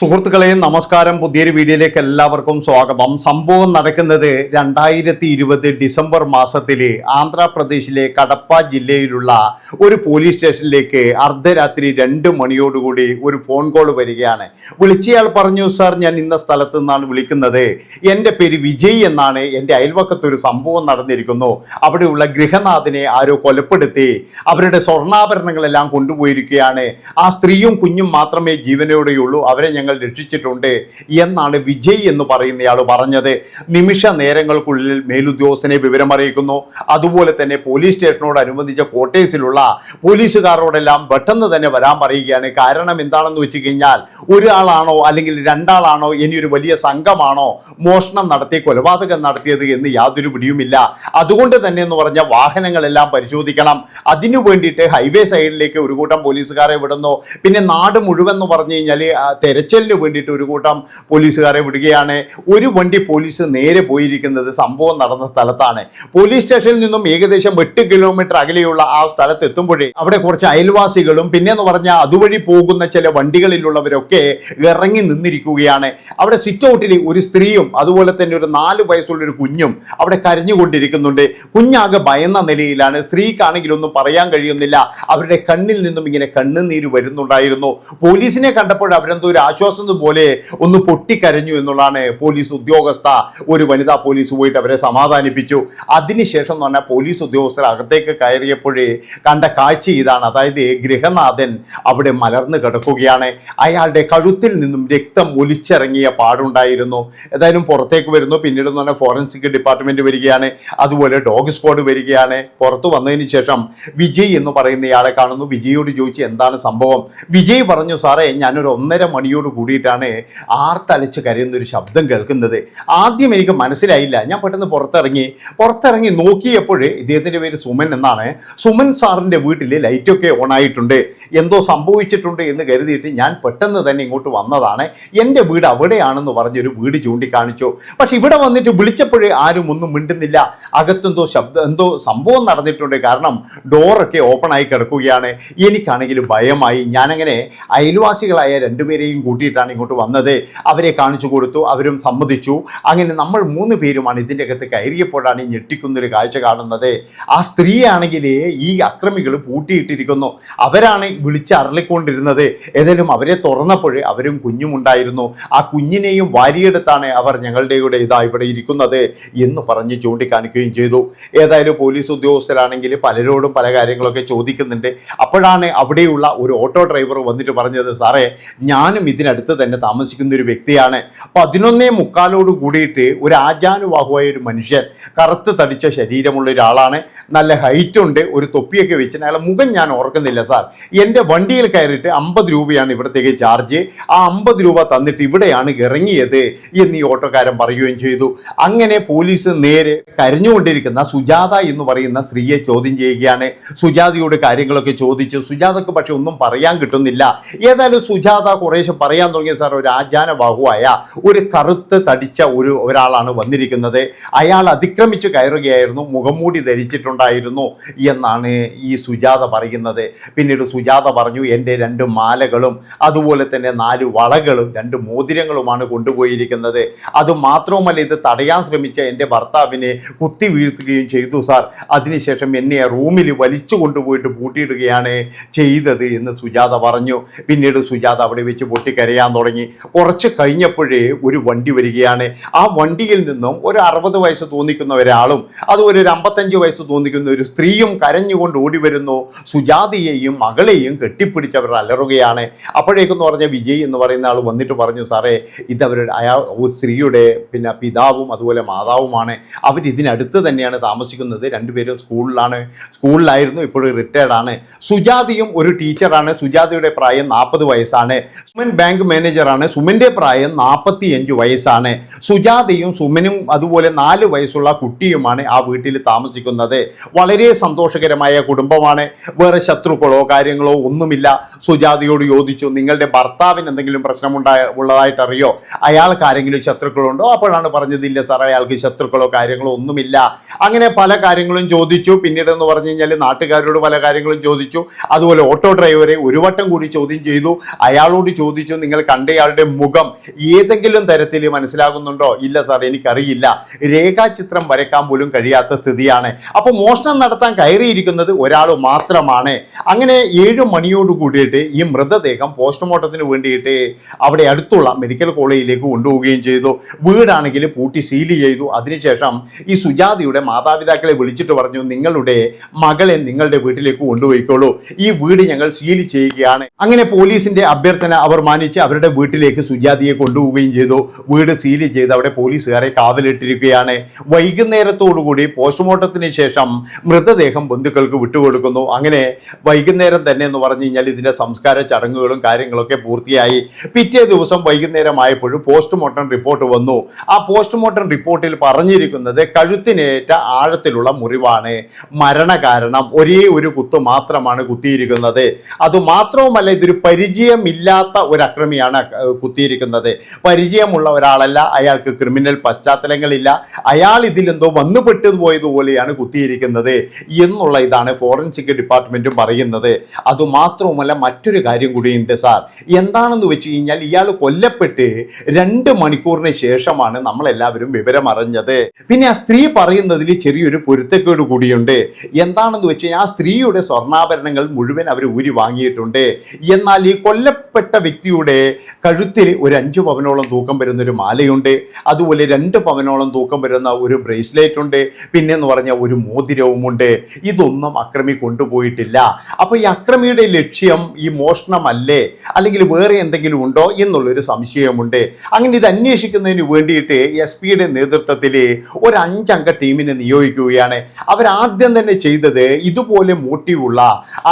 സുഹൃത്തുക്കളെ നമസ്കാരം. പുതിയൊരു വീഡിയോയിലേക്ക് എല്ലാവർക്കും സ്വാഗതം. സംഭവം നടക്കുന്നത് രണ്ടായിരത്തി ഇരുപത് ഡിസംബർ മാസത്തിൽ ആന്ധ്രാപ്രദേശിലെ കടപ്പ ജില്ലയിലുള്ള ഒരു പോലീസ് സ്റ്റേഷനിലേക്ക് അർദ്ധരാത്രി രണ്ട് മണിയോടുകൂടി ഒരു ഫോൺ കോൾ വരികയാണ്. വിളിച്ചയാൾ പറഞ്ഞു സാർ ഞാൻ ഇന്ന സ്ഥലത്ത് നിന്നാണ് വിളിക്കുന്നത്. എന്റെ പേര് വിജയ് എന്നാണ്. എന്റെ അയൽവക്കത്തൊരു സംഭവം നടന്നിരിക്കുന്നു. അവിടെയുള്ള ഗൃഹനാഥനെ ആരോ കൊലപ്പെടുത്തി അവരുടെ സ്വർണാഭരണങ്ങളെല്ലാം കൊണ്ടുപോയിരിക്കുകയാണ്. ആ സ്ത്രീയും കുഞ്ഞും മാത്രമേ ജീവനോടെയുള്ളൂ. അവരെ ഞങ്ങൾ രക്ഷിച്ചിട്ടുണ്ട് എന്നാണ് വിജയ് എന്ന് പറയുന്നയാൾ പറഞ്ഞത്. നിമിഷ നേരങ്ങൾക്കുള്ളിൽ മേലുദ്യോഗസ്ഥനെ വിവരമറിയിക്കുന്നു അതുപോലെ തന്നെ പോലീസ് സ്റ്റേഷനോട് അനുബന്ധിച്ച ക്വാർട്ടേഴ്സിലുള്ള പോലീസുകാരോടെല്ലാം പെട്ടെന്ന് തന്നെ വരാൻ പറയുകയാണ്. കാരണം എന്താണെന്ന് വെച്ച് കഴിഞ്ഞാൽ ഒരാളാണോ അല്ലെങ്കിൽ രണ്ടാളാണോ ഇനി ഒരു വലിയ സംഘമാണോ മോഷണം നടത്തി കൊലപാതകം നടത്തിയത് എന്ന് യാതൊരു പിടിയുമില്ല. അതുകൊണ്ട് തന്നെ എന്ന് പറഞ്ഞ വാഹനങ്ങളെല്ലാം പരിശോധിക്കണം. അതിനു വേണ്ടിയിട്ട് ഹൈവേ സൈഡിലേക്ക് ഒരു കൂട്ടം പോലീസുകാരെ വിടുന്നു. പിന്നെ നാട് മുഴുവൻ എന്ന് പറഞ്ഞു കഴിഞ്ഞാൽ തെരച്ചിലിന് വേണ്ടിയിട്ട് ഒരു കൂട്ടം പോലീസുകാരെ വിടുകയാണ്. ഒരു വണ്ടി പോലീസ് നേരെ പോയിരിക്കുന്നത് സംഭവം നടന്ന സ്ഥലത്താണ്. പോലീസ് സ്റ്റേഷനിൽ നിന്നും ഏകദേശം എട്ട് കിലോമീറ്റർ അകലെയുള്ള ആ സ്ഥലത്ത് എത്തുമ്പോഴേ അവിടെ കുറച്ച് അയൽവാസികളും പിന്നെ എന്ന് പറഞ്ഞാൽ അതുവഴി പോകുന്ന ചില വണ്ടികളിലുള്ളവരൊക്കെ ഇറങ്ങി നിന്നിരിക്കുകയാണ്. അവിടെ സിറ്റ് ഔട്ടിൽ ഒരു സ്ത്രീയും അതുപോലെ തന്നെ ഒരു നാല് വയസ്സുള്ള ഒരു കുഞ്ഞും അവിടെ കരഞ്ഞുകൊണ്ടിരിക്കുന്നുണ്ട്. കുഞ്ഞാകെ ഭയന്ന നിലയിലാണ്. സ്ത്രീക്കാണെങ്കിൽ ഒന്നും പറയാൻ കഴിയുന്നില്ല. അവരുടെ കണ്ണിൽ നിന്നും ഇങ്ങനെ കണ്ണുനീര് വരുന്നുണ്ടായിരുന്നു. പോലീസിനെ കണ്ടപ്പോൾ അവരെന്തോ ഒരു ആശ്വാസം പോലെ ഒന്ന് പൊട്ടിക്കരഞ്ഞു എന്നുള്ളതാണ് പോലീസ് ഉദ്യോഗസ്ഥ ഒരു വനിതാ പോലീസ് പോയിട്ട് അവരെ സമാധാനിപ്പിച്ചു. അതിനുശേഷം എന്ന് പറഞ്ഞാൽ പോലീസ് ഉദ്യോഗസ്ഥർ അകത്തേക്ക് കയറിയപ്പോഴേ കണ്ട കാഴ്ച ഇതാണ്. അതായത് ഗൃഹനാഥൻ അവിടെ മലർന്നു കിടക്കുകയാണ്. അയാളുടെ കഴുത്തിൽ നിന്നും രക്തം ഒലിച്ചിറങ്ങിയ പാടുണ്ടായിരുന്നു. ഏതായാലും പുറത്തേക്ക് വരുന്നു. പിന്നീട് എന്ന് പറഞ്ഞാൽ ഫോറൻസിക് ഡിപ്പാർട്ട്മെന്റ് വരികയാണ്. അതുപോലെ ഡോഗ് സ്ക്വാഡ് വരികയാണ്. പുറത്തു വന്നതിന് ശേഷം വിജയ് എന്ന് പറയുന്ന ഇയാളെ കാണുന്നു. വിജയോട് ചോദിച്ചു എന്താണ് സംഭവം? വിജയ് പറഞ്ഞു സാറേ ഞാനൊരു ഒന്നര മണിയോട് കൂടിയിട്ടാണ് ആർത്തലച്ച് കരയുന്ന ഒരു ശബ്ദം കേൾക്കുന്നത്. ആദ്യം എനിക്ക് മനസ്സിലായില്ല. ഞാൻ പെട്ടെന്ന് പുറത്തിറങ്ങി പുറത്തിറങ്ങി നോക്കിയപ്പോൾ ഇദ്ദേഹത്തിന്റെ പേര് സുമൻ എന്നാണ്. സുമൻ സാറിന്റെ വീട്ടിൽ ലൈറ്റൊക്കെ ഓൺ ആയിട്ടുണ്ട് എന്തോ സംഭവിച്ചിട്ടുണ്ട് എന്ന് കരുതിയിട്ട് ഞാൻ പെട്ടെന്ന് തന്നെ ഇങ്ങോട്ട് വന്നതാണ്. എന്റെ വീട് അവിടെയാണെന്ന് പറഞ്ഞൊരു വീട് ചൂണ്ടിക്കാണിച്ചു. പക്ഷെ ഇവിടെ വന്നിട്ട് വിളിച്ചപ്പോഴേ ആരും ഒന്നും മിണ്ടുന്നില്ല. അകത്തെന്തോ ശബ്ദം എന്തോ സംഭവം നടന്നിട്ടുണ്ട്. കാരണം ഡോറൊക്കെ ഓപ്പൺ ആയി കിടക്കുകയാണ്. എനിക്കാണെങ്കിൽ ഭയമായി. ഞാനങ്ങനെ അയൽവാസികളായ രണ്ടുപേരെയും കൂട്ടിയിട്ടാണ് ഇങ്ങോട്ട് വന്നത്. അവരെ കാണിച്ചു കൊടുത്തു അവരും സമ്മതിച്ചു. അങ്ങനെ നമ്മൾ മൂന്ന് പേരുമാണ് ഇതിന്റെ അകത്ത് കയറിയപ്പോഴാണ് ഈ ഞെട്ടിക്കുന്നൊരു കാഴ്ച കാണുന്നത്. ആ സ്ത്രീയാണെങ്കിൽ ഈ അക്രമികൾ പൂട്ടിയിട്ടിരിക്കുന്നു. അവരാണ് വിളിച്ച് അരളിക്കൊണ്ടിരുന്നത്. ഏതായാലും അവരെ തുറന്നപ്പോൾ അവരും കുഞ്ഞുമുണ്ടായിരുന്നു ആ കുഞ്ഞിനെയും വാരിയെടുത്താണ് അവർ ഞങ്ങളുടെ കൂടെ ഇതാ ഇവിടെ ഇരിക്കുന്നത് എന്ന് പറഞ്ഞ് ചൂണ്ടിക്കാണിക്കുകയും ചെയ്തു. ഏതായാലും പോലീസ് ഉദ്യോഗസ്ഥരാണെങ്കിൽ പലരോടും പല കാര്യങ്ങളൊക്കെ ചോദിക്കുന്നുണ്ട്. അപ്പോഴാണ് അവിടെയുള്ള ഒരു ഓട്ടോ ഡ്രൈവർ വന്നിട്ട് പറഞ്ഞത് സാറേ ഞാനും ഇതിനടുത്ത് തന്നെ താമസിക്കുന്ന ഒരു വ്യക്തിയാണ്. പതിനൊന്നേ മുക്കാലോട് കൂടിയിട്ട് ഒരു ആചാനുവാഹുവായ ഒരു മനുഷ്യൻ കറുത്ത് തടിച്ച ശരീരമുള്ള ഒരാളാണ്. നല്ല ഹൈറ്റ് ഉണ്ട്. ഒരു തൊപ്പിയൊക്കെ വെച്ചിട്ട് അയാളെ മുഖം ഞാൻ ഓർക്കുന്നില്ല സാർ എന്റെ വണ്ടിയിൽ കയറിയിട്ട് അമ്പത് രൂപയാണ് ഇവിടത്തേക്ക് ചാർജ് ആ അമ്പത് രൂപ തന്നിട്ട് ഇവിടെയാണ് ഇറങ്ങിയത് എന്ന് ഈ ഓട്ടോക്കാരൻ പറയുകയും ചെയ്തു. അങ്ങനെ പോലീസ് നേരെ കരഞ്ഞുകൊണ്ടിരിക്കുന്ന സുജാത എന്ന് പറയുന്ന സ്ത്രീയെ ചോദ്യം ചെയ്യുകയാണ്. സുജാതയോട് കാര്യങ്ങളൊക്കെ ചോദിച്ചു. സുജാതക്ക് പക്ഷെ ഒന്നും പറയാൻ കിട്ടുന്നില്ല. ഏതായാലും സുജാത കുറേശ്ശെ തുടങ്ങിയ സാർ ഒരു ആചാന ബാഹുവായ ഒരു കറുത്ത് തടിച്ച ഒരു ഒരാളാണ് വന്നിരിക്കുന്നത്. അയാൾ അതിക്രമിച്ച് കയറുകയായിരുന്നു മുഖംമൂടി ധരിച്ചിട്ടുണ്ടായിരുന്നു എന്നാണ് ഈ സുജാത പറയുന്നത്. പിന്നീട് സുജാത പറഞ്ഞു എന്റെ രണ്ട് മാലകളും അതുപോലെ തന്നെ നാല് വളകളും രണ്ട് മോതിരങ്ങളുമാണ് കൊണ്ടുപോയിരിക്കുന്നത്. അത് മാത്രവുമല്ല ഇത് തടയാൻ ശ്രമിച്ച എന്റെ ഭർത്താവിനെ കുത്തി വീഴ്ത്തുകയും ചെയ്തു സാർ. അതിനുശേഷം എന്നെ റൂമിൽ വലിച്ചു കൊണ്ടുപോയിട്ട് പൂട്ടിയിടുകയാണ് ചെയ്തത് എന്ന് സുജാത പറഞ്ഞു. പിന്നീട് സുജാത അവിടെ വെച്ച് പൊട്ടിക്കരയാൻ തുടങ്ങി. കുറച്ച് കഴിഞ്ഞപ്പോഴേ ഒരു വണ്ടി വരികയാണ്. ആ വണ്ടിയിൽ നിന്നും ഒരു അറുപത് വയസ്സ് തോന്നിക്കുന്ന ഒരാളും അതുപോലെ ഒരു അമ്പത്തഞ്ച് വയസ്സ് തോന്നിക്കുന്ന ഒരു സ്ത്രീയും കരഞ്ഞുകൊണ്ട് ഓടി വരുന്നു. സുജാതിയെയും മകളെയും കെട്ടിപ്പിടിച്ചവർ അലറുകയാണ്. അപ്പോഴേക്കെന്ന് പറഞ്ഞ വിജയ് എന്ന് പറയുന്ന ആൾ വന്നിട്ട് പറഞ്ഞു സാറേ ഇതവരുടെ അയാൾ സ്ത്രീയുടെ പിന്നെ പിതാവും അതുപോലെ മാതാവുമാണ്. അവരിതിനടുത്ത് തന്നെയാണ് താമസിക്കുന്നത്. രണ്ടുപേരും സ്കൂളിലാണ്. സ്കൂളിലായിരുന്നു ഇപ്പോൾ റിട്ടയർഡ് ആണ് സുജാതിയും ഒരു ടീച്ചറാണ്. സുജാതിയുടെ പ്രായം നാൽപ്പത് വയസ്സാണ്. സുമൻ ബാങ്ക് മാനേജറാണ്. സുമന്റെ പ്രായം നാൽപ്പത്തി അഞ്ച് വയസ്സാണ്. സുജാതയും സുമനും അതുപോലെ നാല് വയസ്സുള്ള കുട്ടിയുമാണ് ആ വീട്ടിൽ താമസിക്കുന്നത്. വളരെ സന്തോഷകരമായ കുടുംബമാണ്. വേറെ ശത്രുക്കളോ കാര്യങ്ങളോ ഒന്നുമില്ല. സുജാതയോട് ചോദിച്ചു നിങ്ങളുടെ ഭർത്താവിന് എന്തെങ്കിലും പ്രശ്നമുണ്ടായ ഉള്ളതായിട്ട് അറിയോ അയാൾക്ക് ആരെങ്കിലും ശത്രുക്കളുണ്ടോ? അപ്പോഴാണ് പറഞ്ഞത് ഇല്ല സാർ അയാൾക്ക് ശത്രുക്കളോ കാര്യങ്ങളോ ഒന്നുമില്ല. അങ്ങനെ പല കാര്യങ്ങളും ചോദിച്ചു. പിന്നീട് എന്ന് പറഞ്ഞു കഴിഞ്ഞാൽ നാട്ടുകാരോട് പല കാര്യങ്ങളും ചോദിച്ചു. അതുപോലെ ഓട്ടോ ഡ്രൈവറെ ഒരു വട്ടം കൂടി ചോദ്യം ചെയ്തു. അയാളോട് ചോദിച്ചു നിങ്ങൾ കണ്ടയാളുടെ മുഖം ഏതെങ്കിലും തരത്തിൽ മനസ്സിലാകുന്നുണ്ടോ? ഇല്ല സാർ എനിക്കറിയില്ല. രേഖാചിത്രം വരയ്ക്കാൻ പോലും കഴിയാത്ത സ്ഥിതിയാണ്. അപ്പോൾ മോഷണം നടത്താൻ കയറിയിരിക്കുന്നത് ഒരാൾ മാത്രമാണ്. അങ്ങനെ ഏഴ് മണിയോട് കൂടിയിട്ട് ഈ മൃതദേഹം പോസ്റ്റ്മോർട്ടത്തിന് വേണ്ടിയിട്ട് അവിടെ അടുത്തുള്ള മെഡിക്കൽ കോളേജിലേക്ക് കൊണ്ടുപോവുകയും ചെയ്തു. വീടാണെങ്കിൽ പൂട്ടി സീൽ ചെയ്തു. അതിനുശേഷം ഈ സുജാതയുടെ മാതാപിതാക്കളെ വിളിച്ചിട്ട് പറഞ്ഞു നിങ്ങളുടെ മകളെ നിങ്ങളുടെ വീട്ടിലേക്ക് കൊണ്ടുപോയിക്കോളൂ. ഈ വീട് ഞങ്ങൾ സീൽ ചെയ്യുകയാണ്. അങ്ങനെ പോലീസിന്റെ അഭ്യർത്ഥന അവർ മാനിച്ച് അവരുടെ വീട്ടിലേക്ക് സുജാതിയെ കൊണ്ടുപോവുകയും ചെയ്തു. വീട് സീൽ ചെയ്ത് അവിടെ പോലീസുകാരെ കാവലിട്ടിരിക്കുകയാണ്. വൈകുന്നേരത്തോടുകൂടി പോസ്റ്റ്മോർട്ടത്തിന് ശേഷം മൃതദേഹം ബന്ധുക്കൾക്ക് വിട്ടുകൊടുക്കുന്നു. അങ്ങനെ വൈകുന്നേരം തന്നെ എന്ന് പറഞ്ഞു കഴിഞ്ഞാൽ ഇതിന്റെ സംസ്കാര ചടങ്ങുകളും കാര്യങ്ങളൊക്കെ പൂർത്തിയായി. പിറ്റേ ദിവസം വൈകുന്നേരമായപ്പോഴും പോസ്റ്റ്മോർട്ടം റിപ്പോർട്ട് വന്നു. ആ പോസ്റ്റ്മോർട്ടം റിപ്പോർട്ടിൽ പറഞ്ഞിരിക്കുന്നത് കഴുത്തിനേറ്റ ആഴത്തിലുള്ള മുറിവാണ്. മരണകാരണം ഒരേ ഒരു കുത്ത് മാത്രമാണ് കുത്തിയിരിക്കുന്നത്. അതുമാത്രവുമല്ല ഇതൊരു പരിചയമില്ലാത്ത ഒരു അക്രമിയാണ് കുത്തിയിരിക്കുന്നത്. പരിചയമുള്ള ഒരാളല്ല. അയാൾക്ക് ക്രിമിനൽ പശ്ചാത്തലങ്ങളില്ല. അയാൾ ഇതിലെന്തോ വന്നുപെട്ടു പോയതുപോലെയാണ് കുത്തിയിരിക്കുന്നത് എന്നുള്ള ഇതാണ് ഫോറൻസിക് ഡിപ്പാർട്ട്മെന്റും പറയുന്നത്. അതുമാത്രവുമല്ല മറ്റൊരു കാര്യം കൂടിയുണ്ട് സാർ. എന്താണെന്ന് വെച്ച് കഴിഞ്ഞാൽ ഇയാൾ കൊല്ലപ്പെട്ട് രണ്ട് മണിക്കൂറിന് ശേഷമാണ് നമ്മളെല്ലാവരും വിവരം അറിഞ്ഞത്. പിന്നെ ആ സ്ത്രീ പറയുന്നതിൽ ചെറിയൊരു പൊരുത്തക്കേട് കൂടിയുണ്ട്. എന്താണെന്ന് വെച്ച് കഴിഞ്ഞാൽ ആ സ്ത്രീയുടെ സ്വർണാഭരണങ്ങൾ മുഴുവൻ അവർ ഊരി വാങ്ങിയിട്ടുണ്ട്. എന്നാൽ ഈ കൊല്ലപ്പെട്ട വ്യക്തിയുടെ കഴുത്തിൽ ഒരു അഞ്ച് പവനോളം തൂക്കം വരുന്ന ഒരു മാലയുണ്ട്. അതുപോലെ രണ്ട് പവനോളം തൂക്കം വരുന്ന ഒരു ബ്രേസ്ലെറ്റ് ഉണ്ട്. പിന്നെ എന്ന് പറഞ്ഞാൽ ഒരു മോതിരവും ഉണ്ട് ഇതൊന്നും അക്രമി കൊണ്ടുപോയിട്ടില്ല. അപ്പോൾ ഈ അക്രമിയുടെ ലക്ഷ്യം ഈ മോഷണമല്ലേ? അല്ലെങ്കിൽ വേറെ എന്തെങ്കിലും ഉണ്ടോ എന്നുള്ളൊരു സംശയമുണ്ട്. അങ്ങനെ ഇത് അന്വേഷിക്കുന്നതിന് വേണ്ടിയിട്ട് എസ് പിയുടെ നേതൃത്വത്തിൽ ഒരു അഞ്ചംഗ ടീമിനെ നിയോഗിക്കുകയാണ്. അവരാദ്യം തന്നെ ചെയ്തത് ഇതുപോലെ മോട്ടീവുള്ള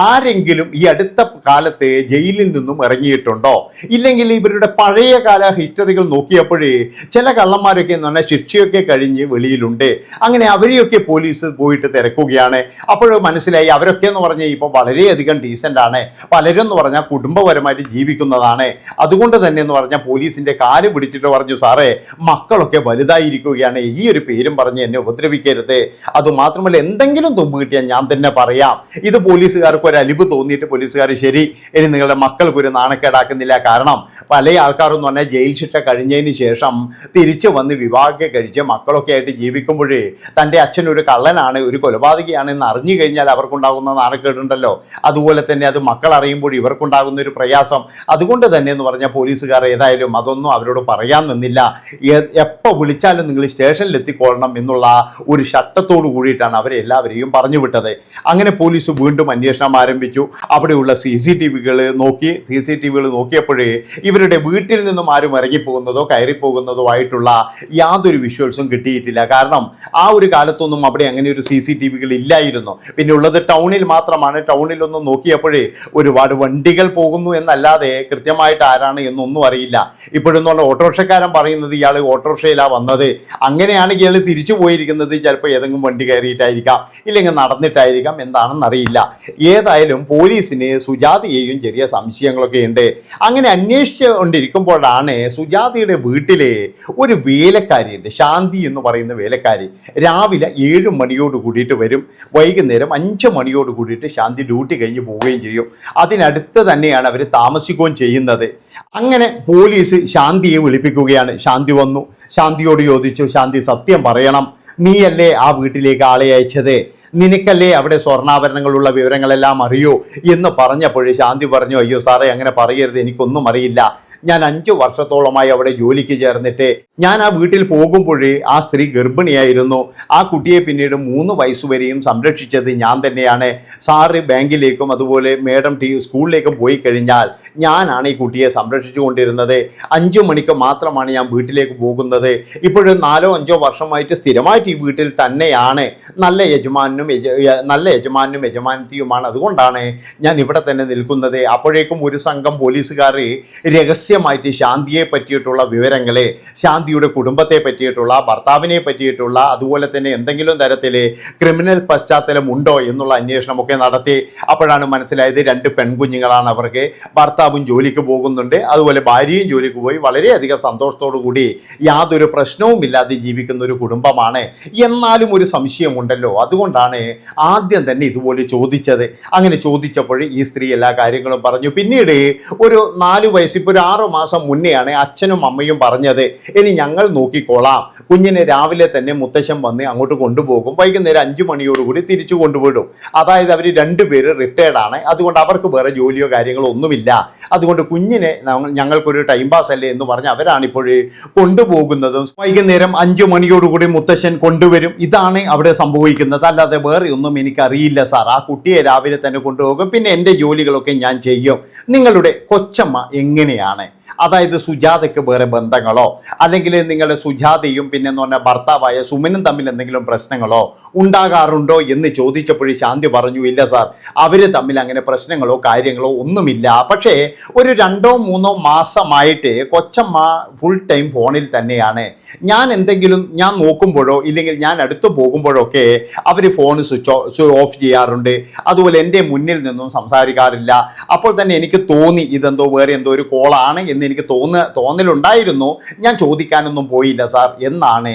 ആരെങ്കിലും ഈ അടുത്ത കാലത്ത് ജയിലിൽ നിന്നും ഇറങ്ങിയിട്ടുണ്ടോ? ഇല്ലെങ്കിൽ ഇവരുടെ പഴയ കാല ഹിസ്റ്ററികൾ നോക്കിയപ്പോഴേ ചില കള്ളന്മാരൊക്കെ എന്ന് പറഞ്ഞാൽ ശിക്ഷയൊക്കെ കഴിഞ്ഞ് വെളിയിലുണ്ട്. അങ്ങനെ അവരെയൊക്കെ പോലീസ് പോയിട്ട് തിരക്കുകയാണ്. അപ്പോൾ മനസ്സിലായി അവരൊക്കെ എന്ന് പറഞ്ഞാൽ ഇപ്പോൾ വളരെയധികം ഡീസന്റ് ആണ്. പലരും എന്ന് പറഞ്ഞാൽ കുടുംബപരമായിട്ട് ജീവിക്കുന്നതാണ്. അതുകൊണ്ട് തന്നെ എന്ന് പറഞ്ഞാൽ പോലീസിന്റെ കാൽ പിടിച്ചിട്ട് പറഞ്ഞു സാറേ മക്കളൊക്കെ വലുതായിരിക്കുകയാണ്. ഈ ഒരു പേരും പറഞ്ഞ് എന്നെ ഉപദ്രവിക്കരുത്. അതുമാത്രമല്ല എന്തെങ്കിലും തുമ്പ് കിട്ടിയാൽ ഞാൻ തന്നെ പറയാം. ഇത് പോലീസുകാർക്ക് ഒരു അലിവ് തോന്നിയിട്ട് പോലീസുകാർ ശരി ഇനി നിങ്ങളുടെ മക്കൾക്ക് ഒരു നാണക്കേടാക്കുന്നില്ല. കാരണം പല ആൾക്കാരെന്ന് പറഞ്ഞാൽ ജയിൽ ശിക്ഷ കഴിഞ്ഞതിന് ശേഷം തിരിച്ചു വന്ന് വിവാഹമൊക്കെ കഴിച്ച് മക്കളൊക്കെ ആയിട്ട് ജീവിക്കുമ്പോഴേ തന്റെ അച്ഛൻ ഒരു കള്ളനാണ് ഒരു കൊലപാതകയാണ് എന്ന് അറിഞ്ഞു കഴിഞ്ഞാൽ അവർക്കുണ്ടാകുന്ന നാണക്കേടുണ്ടല്ലോ. അതുപോലെ തന്നെ അത് മക്കൾ അറിയുമ്പോൾ ഇവർക്കുണ്ടാകുന്ന ഒരു പ്രയാസം. അതുകൊണ്ട് തന്നെ എന്ന് പറഞ്ഞാൽ പോലീസുകാർ ഏതായാലും അതൊന്നും അവരോട് പറയാൻ നിന്നില്ല. എപ്പോൾ വിളിച്ചാലും നിങ്ങൾ സ്റ്റേഷനിൽ എത്തിക്കൊള്ളണം എന്നുള്ള ഒരു ശട്ടത്തോട് കൂടിയിട്ടാണ് അവരെ എല്ലാവരെയും പറഞ്ഞു വിട്ടത്. അങ്ങനെ പോലീസ് വീണ്ടും അന്വേഷണം ആരംഭിച്ചു. അവിടെയുള്ള സി സി ടി വികൾ നോക്കി സി സി ടി വികൾ നോക്കിയപ്പോഴേ ഇവരുടെ വീട്ടിൽ നിന്നും ആരും ഇറങ്ങിപ്പോകുന്നതോ കയറിപ്പോകുന്നതോ ആയിട്ടുള്ള യാതൊരു വിഷ്വൽസും കിട്ടിയിട്ടില്ല. കാരണം ആ ഒരു കാലത്തൊന്നും അവിടെ അങ്ങനെ ഒരു സി സി ടി വികൾ ഇല്ലായിരുന്നു. പിന്നെ ഉള്ളത് ടൗണിൽ മാത്രമാണ്. ടൗണിൽ ടൗണിലൊന്നും നോക്കിയപ്പോഴേ ഒരുപാട് വണ്ടികൾ പോകുന്നു എന്നല്ലാതെ കൃത്യമായിട്ട് ആരാണ് എന്നൊന്നും അറിയില്ല. ഇപ്പോഴെന്ന് പറഞ്ഞാൽ ഓട്ടോറിക്ഷക്കാരൻ പറയുന്നത് ഇയാൾ ഓട്ടോറിക്ഷയിലാണ് വന്നത്. അങ്ങനെയാണെങ്കിൽ ഇയാൾ തിരിച്ചു പോയിരിക്കുന്നത് ചിലപ്പോൾ ഏതെങ്കിലും വണ്ടി കയറിയിട്ടായിരിക്കാം ഇല്ലെങ്കിൽ നടന്നിട്ടായിരിക്കാം എന്താണെന്ന് അറിയില്ല ഏതായാലും പോലീസിന് സുജാതയെയും ചെറിയ സംശയങ്ങളൊക്കെ ഉണ്ട്. അങ്ങനെ അന്വേഷിച്ചു കൊണ്ടിരിക്കുമ്പോഴാണ് സുജാതയുടെ വീട്ടിലെ ഒരു വേലക്കാരിയുണ്ട്. ശാന്തി എന്ന് പറയുന്ന വേലക്കാരി രാവിലെ ഏഴ് മണിയോട് കൂടിയിട്ട് വരും. വൈകുന്നേരം അഞ്ച് മണിയോട് കൂടിയിട്ട് ശാന്തി ഡ്യൂട്ടി കഴിഞ്ഞ് പോവുകയും ചെയ്യും. അതിനടുത്ത് തന്നെയാണ് അവർ താമസിക്കുകയും ചെയ്യുന്നത്. അങ്ങനെ പോലീസ് ശാന്തിയെ വിളിപ്പിക്കുകയാണ്. ശാന്തി വന്നു. ശാന്തിയോട് ചോദിച്ചു ശാന്തി സത്യം പറയണം. നീയല്ലേ ആ വീട്ടിലേക്ക് ആളെ അയച്ചത്? നിനക്കല്ലേ അവിടെ സ്വർണാഭരണങ്ങളുള്ള വിവരങ്ങളെല്ലാം അറിയൂ എന്ന് പറഞ്ഞപ്പോഴേ ശാന്തി പറഞ്ഞു അയ്യോ സാറേ അങ്ങനെ പറയരുത്. എനിക്കൊന്നും അറിയില്ല. ഞാൻ അഞ്ചു വർഷത്തോളമായി അവിടെ ജോലിക്ക് ചേർന്നിട്ട് ഞാൻ ആ വീട്ടിൽ പോകുമ്പോഴേ ആ സ്ത്രീ ഗർഭിണിയായിരുന്നു. ആ കുട്ടിയെ പിന്നീട് മൂന്ന് വയസ്സുവരെയും സംരക്ഷിച്ചത് ഞാൻ തന്നെയാണ്. സാറ് ബാങ്കിലേക്കും അതുപോലെ മേഡം ടി സ്കൂളിലേക്കും പോയി കഴിഞ്ഞാൽ ഞാനാണ് ഈ കുട്ടിയെ സംരക്ഷിച്ചു കൊണ്ടിരുന്നത്. അഞ്ചു മണിക്ക് മാത്രമാണ് ഞാൻ വീട്ടിലേക്ക് പോകുന്നത്. ഇപ്പോഴും നാലോ അഞ്ചോ വർഷമായിട്ട് സ്ഥിരമായിട്ട് ഈ വീട്ടിൽ തന്നെയാണ്. നല്ല യജമാനും നല്ല യജമാനും യജമാനത്തിയുമാണ്. അതുകൊണ്ടാണ് ഞാൻ ഇവിടെ തന്നെ നിൽക്കുന്നത്. അപ്പോഴേക്കും ഒരു സംഘം പോലീസുകാർ രഹസ്യമായിട്ട് ശാന്തിയെ പറ്റിയിട്ടുള്ള വിവരങ്ങളെ ശാന്തിയുടെ കുടുംബത്തെ പറ്റിയിട്ടുള്ള ഭർത്താവിനെ പറ്റിയിട്ടുള്ള അതുപോലെ തന്നെ എന്തെങ്കിലും തരത്തിൽ ക്രിമിനൽ പശ്ചാത്തലം ഉണ്ടോ എന്നുള്ള അന്വേഷണമൊക്കെ നടത്തി അപ്പോഴാണ് മനസ്സിലായത് രണ്ട് പെൺകുഞ്ഞുങ്ങളാണ് അവർക്ക്. ഭർത്താവും ജോലിക്ക് പോകുന്നുണ്ട്. അതുപോലെ ഭാര്യയും ജോലിക്ക് പോയി. വളരെയധികം സന്തോഷത്തോടു കൂടി യാതൊരു പ്രശ്നവും ഇല്ലാതെ ജീവിക്കുന്ന ഒരു കുടുംബമാണ്. എന്നാലും ഒരു സംശയമുണ്ടല്ലോ. അതുകൊണ്ടാണ് ആദ്യം തന്നെ ഇതുപോലെ ചോദിച്ചത്. അങ്ങനെ ചോദിച്ചപ്പോൾ ഈ സ്ത്രീ എല്ലാ കാര്യങ്ങളും പറഞ്ഞു. പിന്നീട് ഒരു നാല് വയസ്സ് ഇപ്പോൾ ഒരു ആറ് ആറു മാസം മുന്നെയാണ് അച്ഛനും അമ്മയും പറഞ്ഞത് ഇനി ഞങ്ങൾ നോക്കിക്കോളാം. കുഞ്ഞിനെ രാവിലെ തന്നെ മുത്തശ്ശൻ വന്ന് അങ്ങോട്ട് കൊണ്ടുപോകും. വൈകുന്നേരം അഞ്ചു മണിയോടുകൂടി തിരിച്ചു കൊണ്ടുപോയിടും അതായത് അവർ രണ്ടുപേര് റിട്ടയർഡ് ആണ്. അതുകൊണ്ട് അവർക്ക് വേറെ ജോലിയോ കാര്യങ്ങളോ ഒന്നുമില്ല. അതുകൊണ്ട് കുഞ്ഞിനെ ഞങ്ങൾ- ഞങ്ങൾക്കൊരു ടൈം പാസ് അല്ലേ എന്ന് പറഞ്ഞ് അവരാണ് ഇപ്പോൾ കൊണ്ടുപോകുന്നതും. വൈകുന്നേരം അഞ്ചു മണിയോടുകൂടി മുത്തശ്ശൻ കൊണ്ടുവരും. ഇതാണ് അവിടെ സംഭവിക്കുന്നത്. അല്ലാതെ വേറെ ഒന്നും എനിക്കറിയില്ല സാർ. ആ കുട്ടിയെ രാവിലെ തന്നെ കൊണ്ടുപോകും. പിന്നെ എന്റെ ജോലികളൊക്കെ ഞാൻ ചെയ്യും. നിങ്ങളുടെ കൊച്ചമ്മ എങ്ങനെയാണ്? അതായത് സുജാതയ്ക്ക് വേറെ ബന്ധങ്ങളോ അല്ലെങ്കിൽ നിങ്ങളുടെ സുജാതയും പിന്നെ എന്ന് പറഞ്ഞാൽ ഭർത്താവായ സുമനും തമ്മിൽ എന്തെങ്കിലും പ്രശ്നങ്ങളോ ഉണ്ടാകാറുണ്ടോ എന്ന് ചോദിച്ചപ്പോഴും ശാന്തി പറഞ്ഞു ഇല്ല സാർ അവർ തമ്മിൽ അങ്ങനെ പ്രശ്നങ്ങളോ കാര്യങ്ങളോ ഒന്നുമില്ല. പക്ഷേ ഒരു രണ്ടോ മൂന്നോ മാസമായിട്ട് കൊച്ചമ്മ ഫുൾ ടൈം ഫോണിൽ തന്നെയാണ്. ഞാൻ എന്തെങ്കിലും ഞാൻ നോക്കുമ്പോഴോ ഇല്ലെങ്കിൽ ഞാൻ അടുത്ത് പോകുമ്പോഴൊക്കെ അവർ ഫോൺ സ്വിച്ച് ഓഫ് ചെയ്യാറുണ്ട്. അതുപോലെ എന്റെ മുന്നിൽ നിന്നും സംസാരിക്കാറില്ല. അപ്പോൾ തന്നെ എനിക്ക് തോന്നി ഇതെന്തോ വേറെ എന്തോ ഒരു കോളാണ് എന്ന് എനിക്ക് തോന്ന തോന്നലുണ്ടായിരുന്നു. ഞാൻ ചോദിക്കാനൊന്നും പോയില്ല സാർ. എന്നാണ്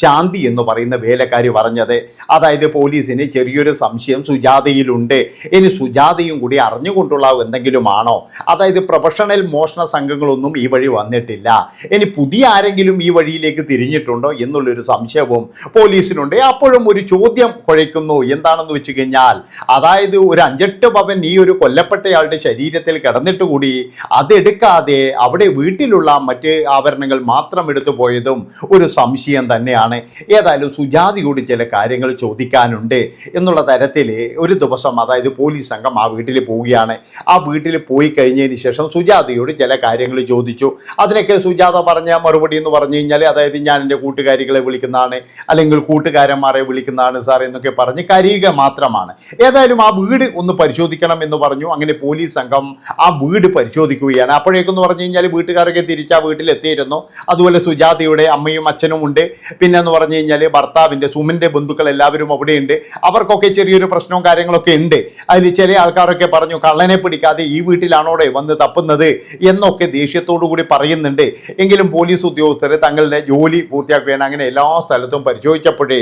ശാന്തി എന്ന് പറയുന്ന വേലക്കാരി പറഞ്ഞത്. അതായത് പോലീസിന് ചെറിയൊരു സംശയം സുജാതയിലുണ്ട്. ഇനി സുജാതയും കൂടി അറിഞ്ഞുകൊണ്ടുള്ള എന്തെങ്കിലും ആണോ അതായത് പ്രൊഫഷണൽ മോഷണ സംഘങ്ങളൊന്നും ഈ വഴി വന്നിട്ടില്ല. ഇനി പുതിയ ആരെങ്കിലും ഈ വഴിയിലേക്ക് തിരിഞ്ഞിട്ടുണ്ടോ എന്നുള്ളൊരു സംശയവും പോലീസിനുണ്ട്. അപ്പോഴും ഒരു ചോദ്യം കുഴയ്ക്കുന്നു. എന്താണെന്ന് വെച്ച് കഴിഞ്ഞാൽ അതായത് ഒരു അഞ്ചെട്ട് പവൻ ഈ ഒരു കൊല്ലപ്പെട്ടയാളുടെ ശരീരത്തിൽ കിടന്നിട്ട് കൂടി അതെടുക്കാതെ അവിടെ വീട്ടിലുള്ള മറ്റ് ആഭരണങ്ങൾ മാത്രം എടുത്തു പോയതും ഒരു സംശയം തന്നെയാണ്. ഏതായാലും സുജാതിയോട് ചില കാര്യങ്ങൾ ചോദിക്കാനുണ്ട് എന്നുള്ള തരത്തിൽ ഒരു ദിവസം അതായത് പോലീസ് സംഘം ആ വീട്ടിൽ പോവുകയാണ്. ആ വീട്ടിൽ പോയി കഴിഞ്ഞതിന് ശേഷം സുജാതയോട് ചില കാര്യങ്ങൾ ചോദിച്ചു. അതിനൊക്കെ സുജാത പറഞ്ഞ മറുപടി എന്ന് പറഞ്ഞു കഴിഞ്ഞാൽ അതായത് ഞാൻ എന്റെ കൂട്ടുകാരികളെ വിളിക്കുന്നതാണ് അല്ലെങ്കിൽ കൂട്ടുകാരന്മാരെ വിളിക്കുന്നതാണ് സാർ എന്നൊക്കെ പറഞ്ഞ് കരയുക മാത്രമാണ്. ഏതായാലും ആ വീട് ഒന്ന് പരിശോധിക്കണം എന്ന് പറഞ്ഞു. അങ്ങനെ പോലീസ് സംഘം ആ വീട് പരിശോധിക്കുകയാണ്. അപ്പോഴേക്കും കഴിഞ്ഞാൽ വീട്ടുകാരൊക്കെ തിരിച്ച് ആ വീട്ടിലെത്തിയിരുന്നു. അതുപോലെ സുജാതയുടെ അമ്മയും അച്ഛനും ഉണ്ട്. പിന്നെ എന്ന് പറഞ്ഞു കഴിഞ്ഞാൽ ഭർത്താവിന്റെ സുമിന്റെ ബന്ധുക്കൾ എല്ലാവരും അവിടെയുണ്ട്. അവർക്കൊക്കെ ചെറിയൊരു പ്രശ്നവും കാര്യങ്ങളൊക്കെ ഉണ്ട്. അതിൽ ചില ആൾക്കാരൊക്കെ പറഞ്ഞു കള്ളനെ പിടിക്കാതെ ഈ വീട്ടിലാണോടെ വന്ന് തപ്പുന്നത്? എന്നൊക്കെ ദേഷ്യത്തോടു കൂടി പറയുന്നുണ്ട്. എങ്കിലും പോലീസ് ഉദ്യോഗസ്ഥർ തങ്ങളുടെ ജോലി പൂർത്തിയാക്കുകയാണ്. അങ്ങനെ എല്ലാ സ്ഥലത്തും പരിശോധിച്ചപ്പോഴേ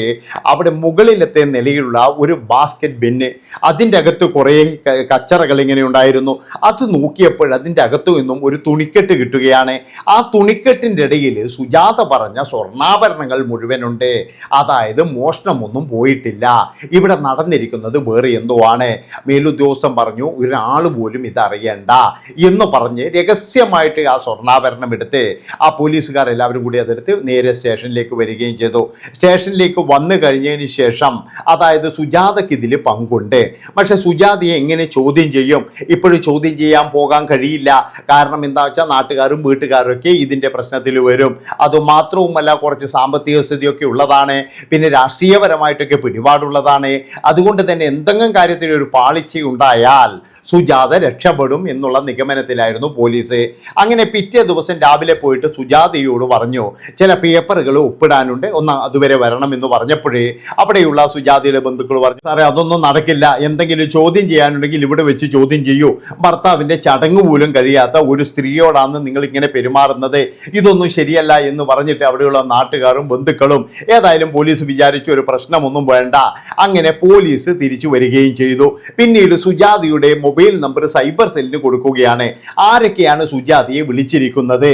അവിടെ മുകളിലത്തെ നിലയിലുള്ള ഒരു ബാസ്ക്കറ്റ് ബിന്ന് അതിന്റെ അകത്ത് കുറേ കച്ചറകൾ ഇങ്ങനെ ഉണ്ടായിരുന്നു. അത് നോക്കിയപ്പോൾ അതിന്റെ അകത്തു നിന്നും ഒരു തുണിക്കെട്ട് കിട്ടുകയാണ്. ആ തുണിക്കെട്ടിന്റെ ഇടയിൽ സുജാത പറഞ്ഞ സ്വർണാഭരണങ്ങൾ മുഴുവനുണ്ട്. അതായത് മോഷണമൊന്നും പോയിട്ടില്ല. ഇവിടെ നടന്നിരിക്കുന്നത് വേറെ എന്തോ ആണ്. മേലുദ്യോഗസ്ഥൻ പറഞ്ഞു ഒരാൾ പോലും ഇതറിയണ്ട എന്ന് പറഞ്ഞ് രഹസ്യമായിട്ട് ആ സ്വർണാഭരണം എടുത്ത് ആ പോലീസുകാർ എല്ലാവരും കൂടി അതെടുത്ത് നേരെ സ്റ്റേഷനിലേക്ക് വരികയും ചെയ്തു. സ്റ്റേഷനിലേക്ക് വന്നു കഴിഞ്ഞതിന് ശേഷം അതായത് സുജാതയ്ക്ക് ഇതിൽ പങ്കുണ്ട്. പക്ഷെ സുജാതയെ എങ്ങനെ ചോദ്യം ചെയ്യും? ഇപ്പോഴും ചോദ്യം ചെയ്യാൻ പോകാൻ കഴിയില്ല. കാരണം എന്താ വെച്ചാൽ നാട്ടുകാരും വീട്ടുകാരും ഒക്കെ ഇതിന്റെ പ്രശ്നത്തിൽ വരും. അതുമാത്രവുമല്ല കുറച്ച് സാമ്പത്തിക സ്ഥിതിയൊക്കെ ഉള്ളതാണ്. പിന്നെ രാഷ്ട്രീയപരമായിട്ടൊക്കെ പിടിപാടുള്ളതാണ്. അതുകൊണ്ട് തന്നെ എന്തെങ്കിലും കാര്യത്തിൽ ഒരു പാളിച്ച ഉണ്ടായാൽ സുജാത രക്ഷപ്പെടും എന്നുള്ള നിഗമനത്തിലായിരുന്നു പോലീസ്. അങ്ങനെ പിറ്റേ ദിവസം രാവിലെ പോയിട്ട് സുജാതയോട് പറഞ്ഞു ചില പേപ്പറുകൾ ഒപ്പിടാനുണ്ട് ഒന്ന് അതുവരെ വരണം എന്ന് പറഞ്ഞപ്പോഴേ അവിടെയുള്ള സുജാതയുടെ ബന്ധുക്കൾ പറഞ്ഞു സാറേ അതൊന്നും നടക്കില്ല. എന്തെങ്കിലും ചോദ്യം ചെയ്യാനുണ്ടെങ്കിൽ ഇവിടെ വെച്ച് ചോദ്യം ചെയ്യൂ. ഭർത്താവിന്റെ ചടങ്ങ് പോലും കഴിയാത്ത ഒരു സ്ത്രീയോടാണ് നിങ്ങൾ ഇങ്ങനെ പെരുമാറുന്നത്? ഇതൊന്നും ശരിയല്ല എന്ന് പറഞ്ഞിട്ട് അവിടെയുള്ള നാട്ടുകാരും ബന്ധുക്കളും ഏതായാലും പോലീസ് വിചാരിച്ചു ഒരു പ്രശ്നമൊന്നും വേണ്ട. അങ്ങനെ പോലീസ് തിരിച്ചു വരികയും ചെയ്തു. പിന്നീട് സുജാതിയുടെ മൊബൈൽ നമ്പർ സൈബർ സെല്ലിന് കൊടുക്കുകയാണ്. ആരൊക്കെയാണ് സുജാതിയെ വിളിച്ചിരിക്കുന്നത്?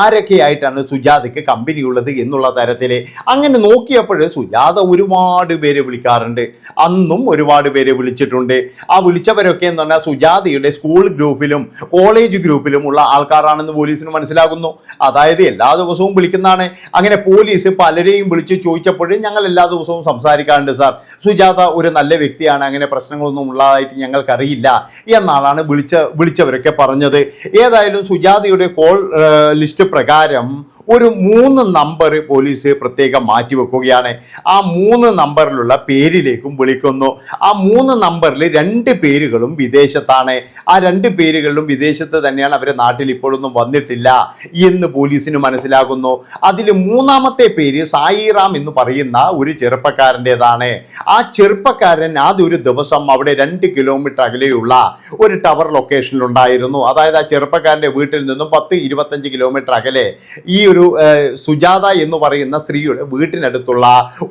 ആരൊക്കെയായിട്ടാണ് സുജാതയ്ക്ക് കമ്പനി ഉള്ളത് എന്നുള്ള തരത്തിൽ അങ്ങനെ നോക്കിയപ്പോൾ സുജാത ഒരുപാട് പേരെ വിളിക്കാറുണ്ട്. അന്നും ഒരുപാട് പേരെ വിളിച്ചിട്ടുണ്ട്. ആ വിളിച്ചവരൊക്കെ എന്ന് പറഞ്ഞാൽ സുജാതയുടെ സ്കൂൾ ഗ്രൂപ്പിലും കോളേജ് ഗ്രൂപ്പിലും ഉള്ള ആൾക്കാരാണെന്ന് പോലീസിന് മനസ്സിലാകുന്നു. അതായത് എല്ലാ ദിവസവും വിളിക്കുന്നതാണ്. അങ്ങനെ പോലീസ് പലരെയും വിളിച്ച് ചോദിച്ചപ്പോഴും ഞങ്ങൾ എല്ലാ ദിവസവും സംസാരിക്കാറുണ്ട് സാർ. സുജാത ഒരു നല്ല വ്യക്തിയാണ്. അങ്ങനെ പ്രശ്നങ്ങളൊന്നും ഉള്ളതായിട്ട് ഞങ്ങൾക്കറിയില്ല എന്നാളാണ് വിളിച്ച വിളിച്ചവരൊക്കെ പറഞ്ഞത്. ഏതായാലും സുജാതയുടെ കോൾ ലിസ്റ്റ് പ്രകാരം ഒരു മൂന്ന് നമ്പർ പോലീസ് പ്രത്യേകം മാറ്റിവെക്കുകയാണ് ആ മൂന്ന് നമ്പറിലുള്ള പേരിലേക്കും വിളിക്കുന്നു. ആ മൂന്ന് നമ്പറിൽ രണ്ട് പേരുകളും വിദേശത്താണ്. ആ രണ്ട് പേരുകളിലും വിദേശത്ത് തന്നെയാണ് അവരെ നാട്ടിൽ ഇപ്പോഴൊന്നും വന്നിട്ടില്ല എന്ന് പോലീസിന് മനസ്സിലാകുന്നു. അതിൽ മൂന്നാമത്തെ പേര് സായിറാം എന്ന് പറയുന്ന ഒരു ചെറുപ്പക്കാരന്റെതാണ്. ആ ചെറുപ്പക്കാരൻ അതൊരു ദിവസം അവിടെ രണ്ട് കിലോമീറ്റർ അകലെയുള്ള ഒരു ടവർ ലൊക്കേഷനിലുണ്ടായിരുന്നു. അതായത് ആ ചെറുപ്പക്കാരന്റെ വീട്ടിൽ നിന്നും പത്ത് ഇരുപത്തഞ്ച് കിലോമീറ്റർ അകലെ ഈ ഒരു ഏഹ്, സുജാത എന്ന് പറയുന്ന സ്ത്രീയുടെ വീട്ടിനടുത്തുള്ള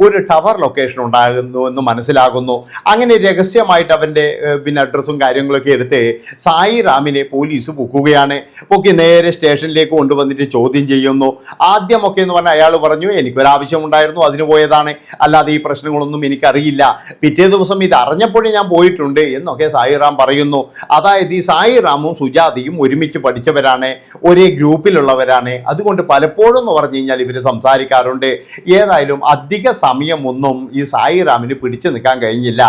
ഒരു ടവർ ലൊക്കേഷൻ ഉണ്ടാകുന്നു എന്ന് മനസ്സിലാകുന്നു. അങ്ങനെ രഹസ്യമായിട്ട് അവന്റെ പിന്നെ അഡ്രസ്സും കാര്യങ്ങളൊക്കെ എടുത്ത് സായി റാമിനെ പോലീസ് പൊക്കുകയാണ്. പൊക്കി നേരെ സ്റ്റേഷനിലേക്ക് കൊണ്ടുവന്നിട്ട് ചോദ്യം ചെയ്യുന്നു. ആദ്യമൊക്കെ എന്ന് പറഞ്ഞാൽ അയാൾ പറഞ്ഞു എനിക്കൊരാവശ്യമുണ്ടായിരുന്നു അതിന് പോയതാണ്. അല്ലാതെ ഈ പ്രശ്നങ്ങളൊന്നും എനിക്കറിയില്ല. പിറ്റേ ദിവസം ഇത് അറിഞ്ഞപ്പോഴേ ഞാൻ പോയിട്ടുണ്ട് എന്നൊക്കെ സായി സായിറാം പറയുന്നു. അതായത് ഈ സായി സായിറാമും സുജാതയും ഒരുമിച്ച് പഠിച്ചവരാണ് ഒരേ ഗ്രൂപ്പിലുള്ളവരാണ്. അതുകൊണ്ട് പലപ്പോഴും എന്ന് പറഞ്ഞു കഴിഞ്ഞാൽ ഇവർ സംസാരിക്കാറുണ്ട്. ഏതായാലും അധിക സമയമൊന്നും ഈ സായിറാമിന് പിടിച്ചു നിൽക്കാൻ കഴിഞ്ഞില്ല.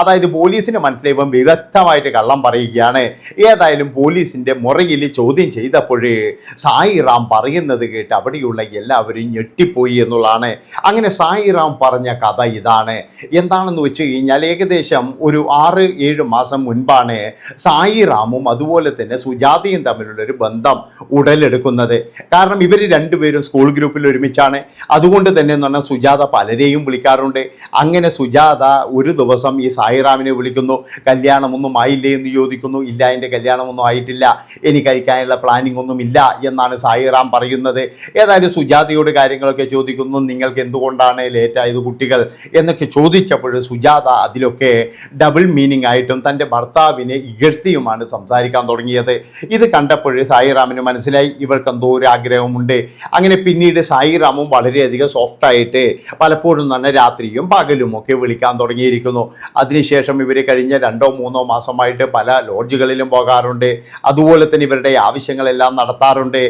അതായത് പോലീസിന് മനസ്സിലായി വിദഗ്ധമായിട്ട് കള്ളം പറയുകയാണ്. ഏതായാലും പോലീസിന്റെ മുറയിൽ ചോദ്യം ചെയ്തപ്പോഴേ സായിറാം പറയുന്നത് കേട്ട് അവിടെയുള്ള എല്ലാവരും ഞെട്ടിപ്പോയി എന്നുള്ളതാണ്. അങ്ങനെ സായിറാം പറഞ്ഞ കഥ ഇതാണ്. എന്താണെന്ന് വെച്ച് കഴിഞ്ഞാൽ ഏകദേശം ഒരു ആറ് ഏഴ് മാസം മുൻപാണ് സായിറാമും അതുപോലെ തന്നെ സുജാതയും തമ്മിലുള്ളൊരു ബന്ധം ഉടലെടുക്കുന്നത്. കാരണം ഇവർ രണ്ടുപേരും സ്കൂൾ ഗ്രൂപ്പിൽ ഒരുമിച്ചാണ്. അതുകൊണ്ട് തന്നെ എന്ന് പറഞ്ഞാൽ സുജാത പലരെയും വിളിക്കാറുണ്ട്. അങ്ങനെ സുജാത ഒരു ദിവസം ഈ സായിറാമിനെ വിളിക്കുന്നു. കല്യാണമൊന്നും ആയില്ലേ? എന്ന് ചോദിക്കുന്നു. ഇല്ല എന്റെ കല്യാണമൊന്നും ആയിട്ടില്ല. എനിക്ക് കഴിക്കാനുള്ള പ്ലാനിംഗ് ഒന്നും ഇല്ല എന്നാണ് സായിറാം പറയുന്നത്. ഏതായാലും സുജാതയോട് കാര്യങ്ങളൊക്കെ ചോദിക്കുന്നു. നിങ്ങൾക്ക് എന്തുകൊണ്ടാണ് ലേറ്റായത് കുട്ടികൾ? എന്നൊക്കെ ചോദിച്ചപ്പോൾ സുജാത അതിലൊക്കെ ഡബിൾ മീനിങ് ആയിട്ടും തന്റെ ഭർത്താവിനെ ഇകഴ്ത്തിയുമാണ് സംസാരിക്കാൻ തുടങ്ങിയത്. ഇത് കണ്ടപ്പോൾ സായിറാമിന് മനസ്സിലായി. ഇവർക്ക് എന്തോ ഒരു ആഗ്രഹമുണ്ട്. അങ്ങനെ പിന്നീട് സായിറാമും വളരെയധികം സോഫ്റ്റായിട്ട് പലപ്പോഴും തന്നെ രാത്രിയും പകലും ഒക്കെ വിളിക്കാൻ തുടങ്ങിയിരിക്കുന്നു. അതിനുശേഷം ഇവർ കഴിഞ്ഞ രണ്ടോ മൂന്നോ മാസമായിട്ട് പല ലോഡ്ജുകളിലും പോകാറുണ്ട്. അതുപോലെ തന്നെ ഇവരുടെ ആവശ്യങ്ങളെല്ലാം നടത്താറുണ്ട്.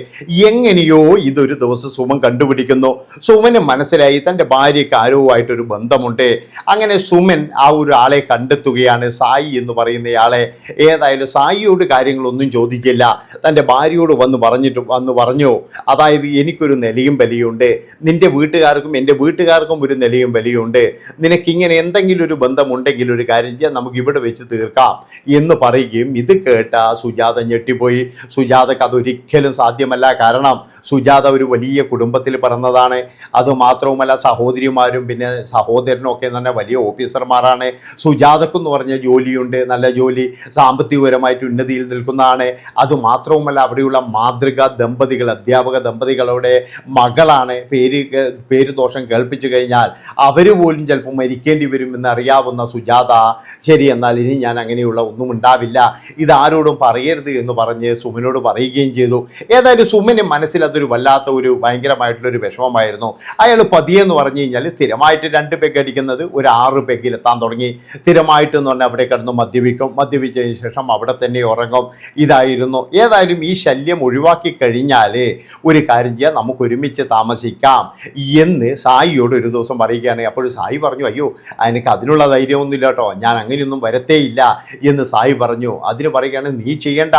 എങ്ങനെയോ ഇതൊരു ദിവസം സുമൻ കണ്ടുപിടിക്കുന്നു. സുമന് മനസ്സിലായി തന്റെ ഭാര്യയ്ക്ക് ആരോവുമായിട്ടൊരു ബന്ധമുണ്ട്. അങ്ങനെ സുമൻ ആ ഒരു ആളെ കണ്ടെത്തുകയാണ് സായി എന്ന് പറയുന്നയാളെ ഏതായാലും സായിയോട് കാര്യങ്ങളൊന്നും ചോദിച്ചില്ല. തന്റെ ഭാര്യയോട് വന്ന് പറഞ്ഞിട്ട് വന്ന് പറഞ്ഞു. അതായത് എനിക്കൊരു നിലയും ബലിയുണ്ട്. നിന്റെ വീട്ടുകാർക്കും എന്റെ വീട്ടുകാർക്കും ഒരു നിലയും ബലിയുണ്ട്. നിനക്കിങ്ങനെ എന്തെങ്കിലും ഒരു ബന്ധമുണ്ടെങ്കിൽ ഒരു കാര്യം ചെയ്യാം. നമുക്ക് ഇവിടെ വെച്ച് തീർക്കാം എന്ന് പറയുകയും ഇത് കേട്ട സുജാത ഞെട്ടിപ്പോയി. സുജാതക്ക് അതൊരിക്കലും സാധ്യമല്ല. കാരണം സുജാത ഒരു വലിയ കുടുംബത്തിൽ പിറന്നതാണ്. അതുമാത്രവുമല്ല സഹോദരിമാരും പിന്നെ സഹോദരനും ഒക്കെ തന്നെ വലിയ ഓഫീസർമാരാണ്. സുജാതക്കെന്ന് പറഞ്ഞ ജോലിയുണ്ട്. നല്ല ജോലി സാമ്പത്തികപരമായിട്ട് ഉന്നതിയിൽ നിൽക്കുന്നതാണ്. അതുമാത്രവുമല്ല അവിടെയുള്ള മാതൃക ദമ്പതികൾ അധ്യാപക ദമ്പതികളുടെ മകളാണ് പേര് പേര് ദോഷം കേൾപ്പിച്ചു കഴിഞ്ഞാൽ അവർ പോലും ചിലപ്പോൾ മരിക്കേണ്ടി വരും എന്നറിയാവുന്ന സുജാത ശരി എന്നാൽ ഇനി ഞാൻ അങ്ങനെയുള്ള ഒന്നും ഉണ്ടാവില്ല. ഇതാരോടും പറയരുത് എന്ന് പറഞ്ഞ് സുമനോട് പറയുകയും ചെയ്തു. ഏതായാലും സുമന് മനസ്സിൽ അതൊരു വല്ലാത്ത ഒരു ഭയങ്കരമായിട്ടുള്ളൊരു വിഷമമായിരുന്നു. അയാൾ പതിയെന്ന് പറഞ്ഞു കഴിഞ്ഞാൽ സ്ഥിരമായിട്ട് രണ്ട് പെഗ് അടിക്കുന്നത് ഒരു ആറ് പെഗ്ഗിൽ എത്താൻ തുടങ്ങി. സ്ഥിരമായിട്ട് എന്ന് പറഞ്ഞാൽ അവിടെ കിടന്ന് മദ്യപിക്കും. മദ്യപിച്ചതിന് ശേഷം അവിടെ തന്നെ ഉറങ്ങും. ഇതായിരുന്നു. ഏതായാലും ഈ ശല്യം ഒഴിവാക്കി കഴിഞ്ഞാൽ ഒരു കാര്യം ചെയ്യാം നമുക്ക് ഒരുമിച്ച് താമസിക്കാം എന്ന് സായിയോട് ഒരു ദിവസം പറയുകയാണ്. അപ്പോൾ സായി പറഞ്ഞു അയ്യോ എനിക്ക് അതിനുള്ള ധൈര്യമൊന്നുമില്ല കേട്ടോ. ഞാൻ അങ്ങനെയൊന്നും വരത്തേയില്ല എന്ന് സായി പറഞ്ഞു. അതിന് പറയുകയാണ് നീ ചെയ്യേണ്ട.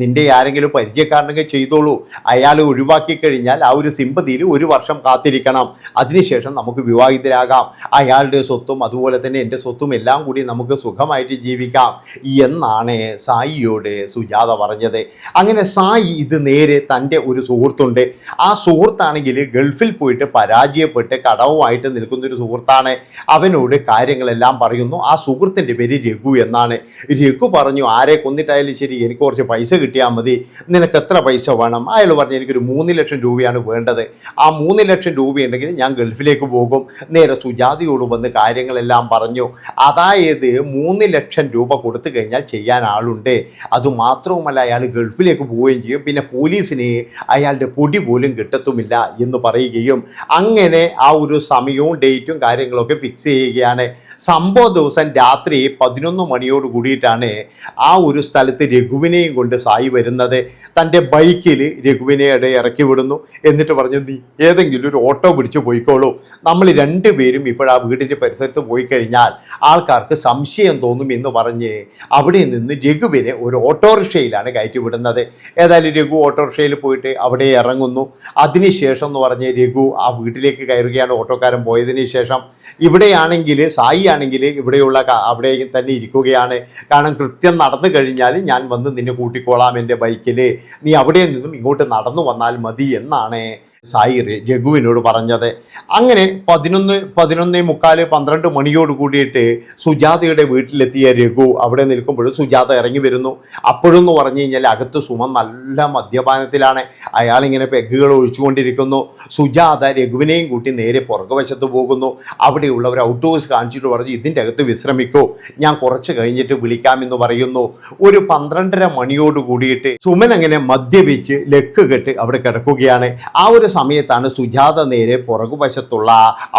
നിന്റെ ആരെങ്കിലും പരിചയക്കാരനൊക്കെ ചെയ്തോളൂ. അയാൾ ഒഴിവാക്കി കഴിഞ്ഞാൽ ആ ഒരു സിമ്പതിയിൽ ഒരു വർഷം കാത്തിരിക്കണം. അതിനുശേഷം നമുക്ക് വിവാഹിതരാകാം. അയാളുടെ സ്വത്തും അതുപോലെ തന്നെ എന്റെ സ്വത്തും എല്ലാം കൂടി നമുക്ക് സുഖമായിട്ട് ജീവിക്കാം എന്നാണ് സായിയോട് സുജാത പറഞ്ഞത്. അങ്ങനെ സായി ഇത് നേരെ തന്റെ ഒരു സുഹൃത്തുണ്ട്. ആ സുഹൃത്താണെങ്കിൽ ഗൾഫിൽ പോയിട്ട് പരാജയപ്പെട്ട് കടവുമായിട്ട് നിൽക്കുന്നൊരു സുഹൃത്താണ്. അവനോട് കാര്യങ്ങളെല്ലാം പറയുന്നു. ആ സുഹൃത്തിന്റെ പേര് രഘു എന്നാണ്. രഘു പറഞ്ഞു ആരെ കൊന്നിട്ടായാലും ശരി എനിക്ക് കുറച്ച് പൈസ കിട്ടിയാൽ മതി. നിനക്ക് എത്ര പൈസ വേണം? അയാൾ പറഞ്ഞു എനിക്കൊരു മൂന്ന് ലക്ഷം രൂപയാണ് വേണ്ടത്. ആ മൂന്ന് ലക്ഷം രൂപയുണ്ടെങ്കിൽ ഞാൻ ഗൾഫിലേക്ക് പോകും. നേരെ സുജാതിയോട് വന്ന് കാര്യങ്ങളെല്ലാം പറഞ്ഞു. അതായത് മൂന്ന് ലക്ഷം രൂപ കൊടുത്തു കഴിഞ്ഞാൽ ചെയ്യാൻ ആളുണ്ട്. അതുമാത്രവുമല്ല അയാൾ ഗൾഫിലേക്ക് പോവുകയും ചെയ്യും. പിന്നെ പോലീസിനെ അയാളുടെ പൊടി പോലും കിട്ടത്തുമില്ല എന്ന് പറയുകയും അങ്ങനെ ആ ഒരു സമയവും ഡേറ്റും കാര്യങ്ങളൊക്കെ ഫിക്സ് ചെയ്യുകയാണ്. സംഭവ ദിവസം രാത്രി പതിനൊന്ന് മണിയോട് കൂടിയിട്ടാണ് ആ ഒരു സ്ഥലത്ത് രഘുവിനെയും കൊണ്ട് സായി വരുന്നത്. തന്റെ ബൈക്കിൽ രഘുവിനെ ഇറക്കി വിടുന്നു. എന്നിട്ട് പറഞ്ഞു നീ ഏതെങ്കിലും ഒരു ഓട്ടോ പിടിച്ച് പോയിക്കോളൂ. നമ്മൾ രണ്ടുപേരും ഇപ്പോൾ ആ വീടിന്റെ പരിസരത്ത് പോയി കഴിഞ്ഞാൽ ആൾക്കാർക്ക് സംശയം തോന്നും എന്ന് പറഞ്ഞ് അവിടെ നിന്ന് രഘുവിനെ ഒരു ഓട്ടോറിക്ഷയിലാണ് കയറ്റി വിടുന്നത്. ഏതായാലും രഘു ഓട്ടോറിക്ഷയിൽ പോയിട്ട് അവിടെ ഇറങ്ങുന്നു. അതിനുശേഷം എന്ന് പറഞ്ഞ് രഘു ആ വീട്ടിലേക്ക് കയറുകയാണ് ഓട്ടോക്കാരൻ പോയതിന് ശേഷം. ഇവിടെയാണെങ്കിൽ സായി ആണെങ്കിൽ ഇവിടെയുള്ള അവിടെ തന്നെ ഇരിക്കുകയാണ്. കാരണം കൃത്യം നടന്നു കഴിഞ്ഞാൽ ഞാൻ വന്ന് നിന്നെ കൂട്ടിക്കോളാം എന്റെ ബൈക്കിൽ നീ അവിടെ നിന്നും ഇങ്ങോട്ട് നടന്നു വന്നാൽ മതി എന്നാണ് സായി രഘുവിനോട് പറഞ്ഞത്. അങ്ങനെ പതിനൊന്ന് പതിനൊന്നേ മുക്കാൽ പന്ത്രണ്ട് മണിയോട് കൂടിയിട്ട് സുജാതയുടെ വീട്ടിലെത്തിയ രഘു അവിടെ നിൽക്കുമ്പോൾ സുജാത ഇറങ്ങി വരുന്നു. അപ്പോഴെന്ന് പറഞ്ഞു കഴിഞ്ഞാൽ അകത്ത് സുമൻ നല്ല മദ്യപാനത്തിലാണ്. അയാളിങ്ങനെ പെഗുകൾ ഒഴിച്ചുകൊണ്ടിരിക്കുന്നു. സുജാത രഘുവിനെയും കൂട്ടി നേരെ പുറകുവശത്ത് പോകുന്നു. അവിടെയുള്ളവർ ഔട്ട് ഹൗസ് കാണിച്ചിട്ട് പറഞ്ഞു ഇതിന്റെ അകത്ത് വിശ്രമിക്കൂ. ഞാൻ കുറച്ച് കഴിഞ്ഞിട്ട് വിളിക്കാമെന്ന് പറയുന്നു. ഒരു പന്ത്രണ്ടര മണിയോട് കൂടിയിട്ട് സുമൻ അങ്ങനെ മദ്യപിച്ച് ലക്ക് കെട്ട് അവിടെ കിടക്കുകയാണ്. ആ ഒരു സമയത്താണ് സുജാത നേരെ പുറകുവശത്തുള്ള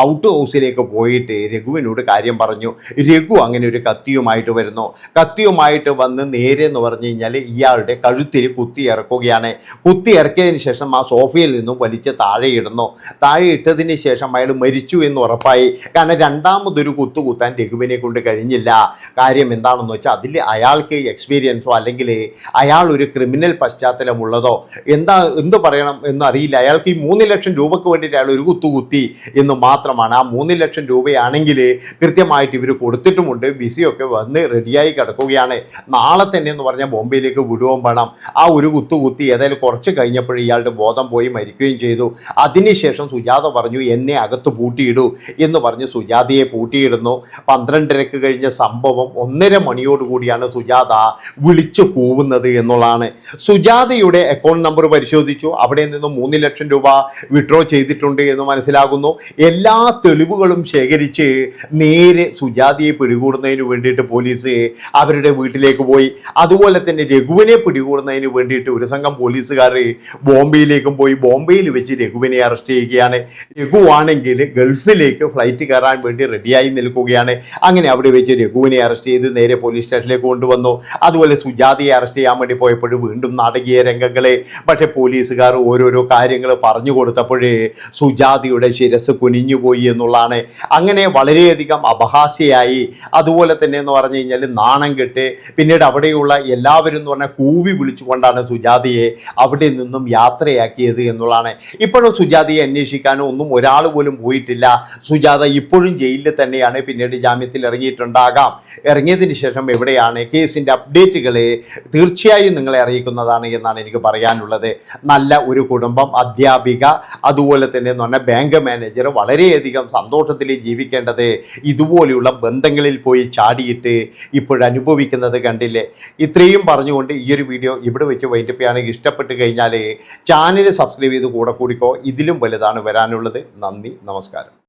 ഔട്ട് ഹൗസിലേക്ക് പോയിട്ട് രഘുവിനോട് കാര്യം പറഞ്ഞു. രഘു അങ്ങനെ ഒരു കത്തിയുമായിട്ട് വരുന്നു. കത്തിയുമായിട്ട് വന്ന് നേരെ എന്ന് പറഞ്ഞു കഴിഞ്ഞാൽ ഇയാളുടെ കഴുത്തിൽ കുത്തി ഇറക്കുകയാണ്. കുത്തി ഇറക്കിയതിന് ശേഷം ആ സോഫയിൽ നിന്നും വലിച്ച് താഴെ ഇടുന്നു. താഴെ ഇട്ടതിന് ശേഷം അയാൾ മരിച്ചു എന്ന് ഉറപ്പായി. കാരണം രണ്ടാമതൊരു കുത്തു കുത്താൻ രഘുവിനെ കൊണ്ട് കഴിഞ്ഞില്ല. കാര്യം എന്താണെന്ന് വെച്ചാൽ അതിൽ അയാൾക്ക് എക്സ്പീരിയൻസോ അല്ലെങ്കിൽ അയാൾ ഒരു ക്രിമിനൽ പശ്ചാത്തലമുള്ളതോ എന്താ എന്ത് പറയണം എന്നറിയില്ല. അയാൾക്ക് ഈ മൂന്ന് ലക്ഷം രൂപയ്ക്ക് വേണ്ടിയിട്ട് അയാൾ ഒരു കുത്തുകുത്തി എന്ന് മാത്രമാണ്. ആ മൂന്ന് ലക്ഷം രൂപയാണെങ്കിൽ കൃത്യമായിട്ട് ഇവർ കൊടുത്തിട്ടുമുണ്ട്. ബിസിയൊക്കെ വന്ന് റെഡിയായി കിടക്കുകയാണ്. നാളെ തന്നെ എന്ന് പറഞ്ഞാൽ ബോംബെയിലേക്ക് വിടുകയും വേണം. ആ ഒരു കുത്തുകുത്തി ഏതായാലും കുറച്ച് കഴിഞ്ഞപ്പോൾ ഇയാളുടെ ബോധം പോയി മരിക്കുകയും ചെയ്തു. അതിനുശേഷം സുജാത പറഞ്ഞു എന്നെ അകത്ത് പൂട്ടിയിടൂ എന്ന് പറഞ്ഞ് സുജാതയെ പൂട്ടിയിടുന്നു. പന്ത്രണ്ടരക്ക് കഴിഞ്ഞ സംഭവം ഒന്നര മണിയോടുകൂടിയാണ് സുജാത വിളിച്ചു കൂവുന്നത് എന്നുള്ളതാണ്. സുജാതയുടെ അക്കൗണ്ട് നമ്പർ പരിശോധിച്ചു. അവിടെ നിന്നും മൂന്ന് ലക്ഷം രൂപ വിഡ്രോ ചെയ്തിട്ടുണ്ട് എന്ന് മനസ്സിലാകുന്നു. എല്ലാ തെളിവുകളും ശേഖരിച്ച് നേരെ സുജാതയെ പിടികൂടുന്നതിന് വേണ്ടിയിട്ട് പോലീസ് അവരുടെ വീട്ടിലേക്ക് പോയി. അതുപോലെ തന്നെ രഘുവിനെ പിടികൂടുന്നതിന് വേണ്ടിയിട്ട് ഒരു സംഘം പോലീസുകാർ ബോംബെയിലേക്കും പോയി. ബോംബെയിൽ വെച്ച് രഘുവിനെ അറസ്റ്റ് ചെയ്യുകയാണ്. രഘുവാണെങ്കിൽ ഗൾഫിലേക്ക് ഫ്ലൈറ്റ് കയറാൻ വേണ്ടി റെഡിയായി നിൽക്കുകയാണ്. അങ്ങനെ അവിടെ വെച്ച് രഘുവിനെ അറസ്റ്റ് ചെയ്ത് നേരെ പോലീസ് സ്റ്റേഷനിലേക്ക് കൊണ്ടുവന്നു. അതുപോലെ സുജാതയെ അറസ്റ്റ് ചെയ്യാൻ വേണ്ടി പോയപ്പോഴും വീണ്ടും നാടകീയ രംഗങ്ങളെ. പക്ഷേ പോലീസുകാർ ഓരോരോ കാര്യങ്ങൾ പറഞ്ഞു കൊടുത്തപ്പോഴേ സുജാതിയുടെ ശിരസ് കുനിഞ്ഞുപോയി എന്നുള്ളതാണ്. അങ്ങനെ വളരെയധികം അപഹാസ്യയായി. അതുപോലെ തന്നെ എന്ന് പറഞ്ഞു കഴിഞ്ഞാൽ നാണം കെട്ട് പിന്നീട് അവിടെയുള്ള എല്ലാവരും എന്ന് പറഞ്ഞാൽ കൂവി വിളിച്ചുകൊണ്ടാണ് സുജാതിയെ അവിടെ നിന്നും യാത്രയാക്കിയത് എന്നുള്ളതാണ്. ഇപ്പോഴും സുജാതയെ അന്വേഷിക്കാനോ ഒന്നും ഒരാൾ പോലും പോയിട്ടില്ല. സുജാത ഇപ്പോഴും ജയിലിൽ തന്നെയാണ്. പിന്നീട് ജാമ്യത്തിൽ ഇറങ്ങിയിട്ടുണ്ടാകാം. ഇറങ്ങിയതിന് ശേഷം എവിടെയാണ്? കേസിന്റെ അപ്ഡേറ്റുകളെ തീർച്ചയായും നിങ്ങളെ അറിയിക്കുന്നതാണ് എന്നാണ് എനിക്ക് പറയാനുള്ളത്. നല്ല ഒരു കുടുംബം അധ്യാപിക അതുപോലെ തന്നെ എന്ന് പറഞ്ഞാൽ ബാങ്ക് മാനേജർ വളരെയധികം സന്തോഷത്തിൽ ജീവിക്കേണ്ടത് ഇതുപോലെയുള്ള ബന്ധങ്ങളിൽ പോയി ചാടിയിട്ട് ഇപ്പോഴനുഭവിക്കുന്നത് കണ്ടില്ലേ? ഇത്രയും പറഞ്ഞുകൊണ്ട് ഈ ഒരു വീഡിയോ ഇവിടെ വെച്ച് വൈകിട്ടപ്പോഴാണെങ്കിൽ ഇഷ്ടപ്പെട്ട് കഴിഞ്ഞാൽ ചാനൽ സബ്സ്ക്രൈബ് ചെയ്ത് കൂടെ കൂടിക്കോ. ഇതിലും വലുതാണ് വരാനുള്ളത്. നന്ദി നമസ്കാരം.